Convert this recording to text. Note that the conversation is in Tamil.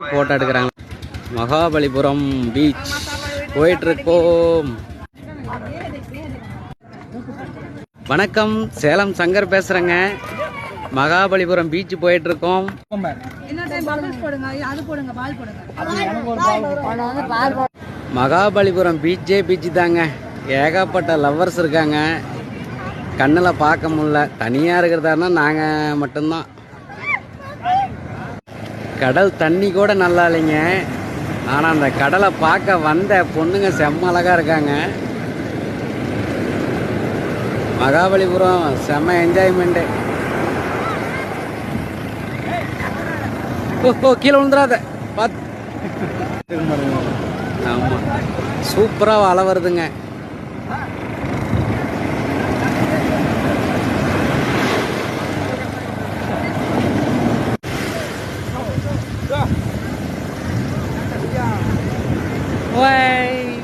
ஃபோட்டோ எடுக்கிறாங்க. மகாபலிபுரம் பீச் போயிட்டுருக்கோம் வணக்கம். சேலம் சங்கர் பேசுகிறேங்க மகாபலிபுரம் பீச் போயிட்டுருக்கோம். மகாபலிபுரம் பீச்சே பீச் தாங்க. ஏகப்பட்ட லவ்வர்ஸ் இருக்காங்க. கண்ணில் பார்க்க முடில தனியாக இருக்கிறதாருன்னா நாங்கள் மட்டும்தான். கடல் தண்ணி கூட நல்லா இல்லைங்க. ஆனால் அந்த கடலை பார்க்க வந்த பொண்ணுங்க செம்ம அழகாக இருக்காங்க. மகாபலிபுரம் செம்ம என்ஜாய்மெண்ட்டு ஓ ஓ கீழே விழுந்துடாத பார்த்து ஆமாம் சூப்பராக அலை வருதுங்க 喂。